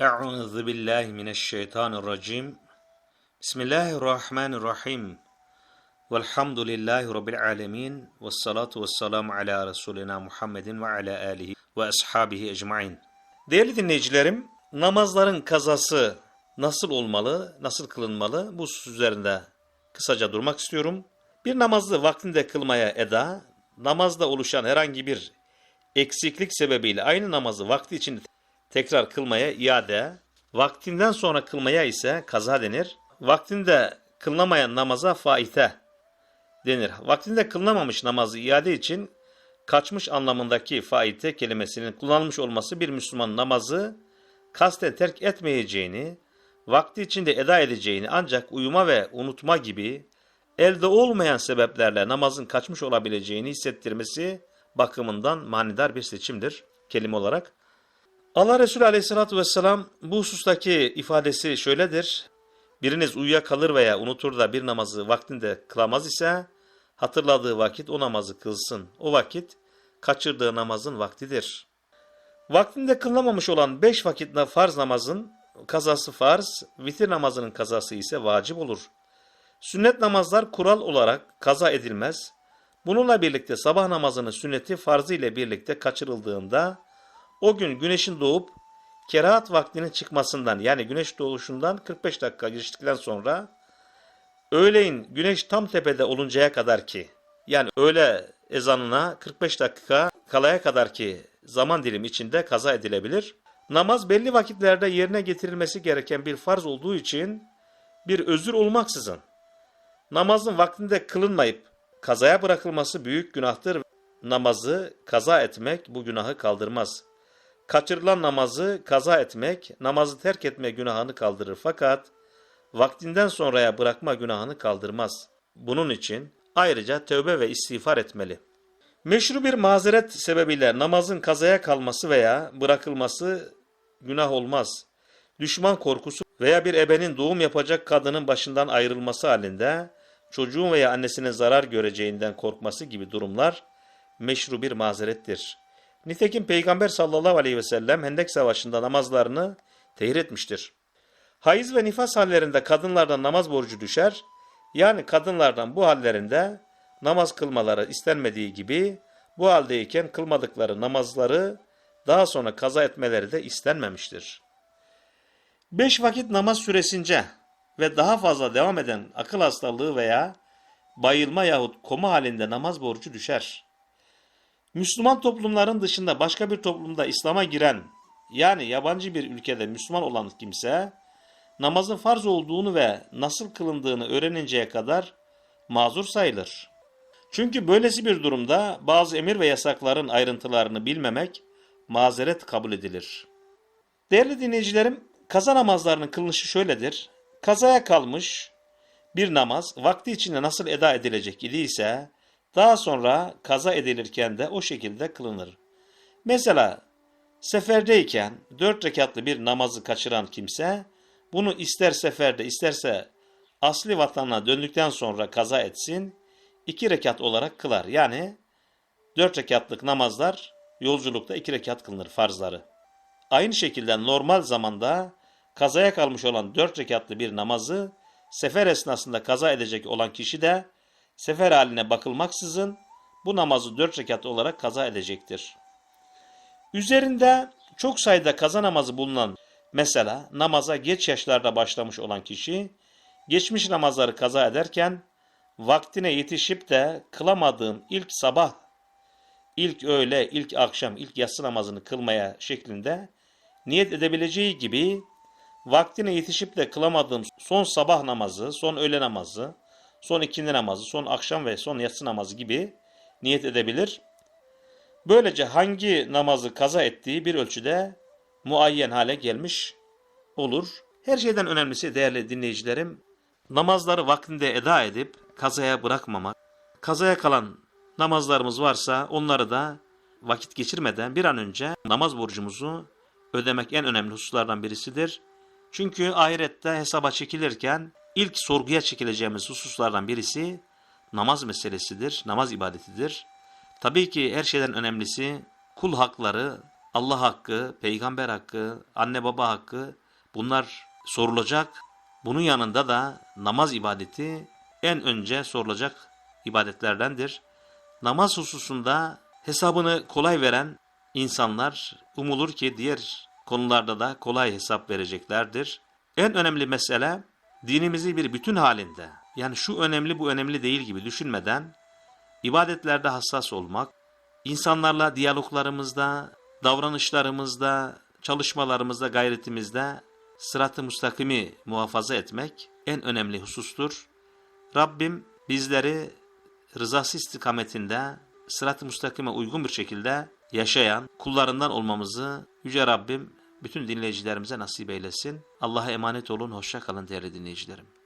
Euzu billahi mineşşeytanirracim. Bismillahirrahmanirrahim. Velhamdülillahi rabbil alamin. Ves salatu vesselamu ala resulina Muhammedin ve ala alihi ve ashabihi ecmaîn. Değerli dinleyicilerim, namazların kazası nasıl olmalı, nasıl kılınmalı bu husus üzerinde kısaca durmak istiyorum. Bir namazı vaktinde kılmaya eda, namazda oluşan herhangi bir eksiklik sebebiyle aynı namazı vakti içinde tekrar kılmaya iade, vaktinden sonra kılmaya ise kaza denir. Vaktinde kılınamayan namaza faite denir. Vaktinde kılınamamış namazı iade için kaçmış anlamındaki faite kelimesinin kullanılmış olması bir Müslüman namazı kasten terk etmeyeceğini, vakti içinde eda edeceğini ancak uyuma ve unutma gibi elde olmayan sebeplerle namazın kaçmış olabileceğini hissettirmesi bakımından manidar bir seçimdir kelime olarak. Allah Resulü aleyhissalatü vesselam bu husustaki ifadesi şöyledir. Biriniz uyuyakalır veya unutur da bir namazı vaktinde kılamaz ise hatırladığı vakit o namazı kılsın. O vakit kaçırdığı namazın vaktidir. Vaktinde kılınamamış olan beş vakitte farz namazın kazası farz, vitir namazının kazası ise vacip olur. Sünnet namazlar kural olarak kaza edilmez. Bununla birlikte sabah namazının sünneti farzı ile birlikte kaçırıldığında o gün güneşin doğup kerahat vaktinin çıkmasından yani güneş doğuşundan 45 dakika geçtikten sonra öğleyin güneş tam tepede oluncaya kadar ki yani öğle ezanına 45 dakika kalaya kadar ki zaman dilimi içinde kaza edilebilir. Namaz belli vakitlerde yerine getirilmesi gereken bir farz olduğu için bir özür olmaksızın namazın vaktinde kılınmayıp kazaya bırakılması büyük günahtır. Namazı kaza etmek bu günahı kaldırmaz. Kaçırılan namazı kaza etmek, namazı terk etme günahını kaldırır fakat vaktinden sonraya bırakma günahını kaldırmaz. Bunun için ayrıca tövbe ve istiğfar etmeli. Meşru bir mazeret sebebiyle namazın kazaya kalması veya bırakılması günah olmaz. Düşman korkusu veya bir ebenin doğum yapacak kadının başından ayrılması halinde çocuğun veya annesinin zarar göreceğinden korkması gibi durumlar meşru bir mazerettir. Nitekim Peygamber sallallahu aleyhi ve sellem Hendek Savaşı'nda namazlarını tehir etmiştir. Hayız ve nifas hallerinde kadınlardan namaz borcu düşer, yani kadınlardan bu hallerinde namaz kılmaları istenmediği gibi bu haldeyken kılmadıkları namazları daha sonra kaza etmeleri de istenmemiştir. Beş vakit namaz süresince ve daha fazla devam eden akıl hastalığı veya bayılma yahut koma halinde namaz borcu düşer. Müslüman toplumların dışında başka bir toplumda İslam'a giren yani yabancı bir ülkede Müslüman olan kimse namazın farz olduğunu ve nasıl kılındığını öğreninceye kadar mazur sayılır. Çünkü böylesi bir durumda bazı emir ve yasakların ayrıntılarını bilmemek mazeret kabul edilir. Değerli dinleyicilerim, kaza namazlarının kılınışı şöyledir. Kazaya kalmış bir namaz vakti içinde nasıl eda edilecek idiyse daha sonra kaza edilirken de o şekilde kılınır. Mesela seferdeyken dört rekatlı bir namazı kaçıran kimse bunu ister seferde isterse asli vatanına döndükten sonra kaza etsin iki rekat olarak kılar. Yani dört rekatlık namazlar yolculukta iki rekat kılınır farzları. Aynı şekilde normal zamanda kazaya kalmış olan dört rekatlı bir namazı sefer esnasında kaza edecek olan kişi de sefer haline bakılmaksızın bu namazı dört rekat olarak kaza edecektir. Üzerinde çok sayıda kaza namazı bulunan mesela namaza geç yaşlarda başlamış olan kişi geçmiş namazları kaza ederken vaktine yetişip de kılamadığım ilk sabah, ilk öğle, ilk akşam, ilk yatsı namazını kılmaya şeklinde niyet edebileceği gibi vaktine yetişip de kılamadığım son sabah namazı, son öğle namazı, son ikindi namazı, son akşam ve son yatsı namazı gibi niyet edebilir. Böylece hangi namazı kaza ettiği bir ölçüde muayyen hale gelmiş olur. Her şeyden önemlisi değerli dinleyicilerim, namazları vaktinde eda edip kazaya bırakmamak. Kazaya kalan namazlarımız varsa onları da vakit geçirmeden bir an önce namaz borcumuzu ödemek en önemli hususlardan birisidir. Çünkü ahirette hesaba çekilirken ilk sorguya çekileceğimiz hususlardan birisi namaz meselesidir, namaz ibadetidir. Tabii ki her şeyden önemlisi kul hakları Allah hakkı, peygamber hakkı, anne baba hakkı bunlar sorulacak. Bunun yanında da namaz ibadeti en önce sorulacak ibadetlerdendir. Namaz hususunda hesabını kolay veren insanlar umulur ki diğer konularda da kolay hesap vereceklerdir. En önemli mesele dinimizi bir bütün halinde yani şu önemli bu önemli değil gibi düşünmeden ibadetlerde hassas olmak, insanlarla diyaloglarımızda, davranışlarımızda, çalışmalarımızda, gayretimizde sırat-ı müstakimi muhafaza etmek en önemli husustur. Rabbim bizleri rızası istikametinde sırat-ı müstakime uygun bir şekilde yaşayan kullarından olmamızı Yüce Rabbim bütün dinleyicilerimize nasip eylesin. Allah'a emanet olun, hoşça kalın değerli dinleyicilerim.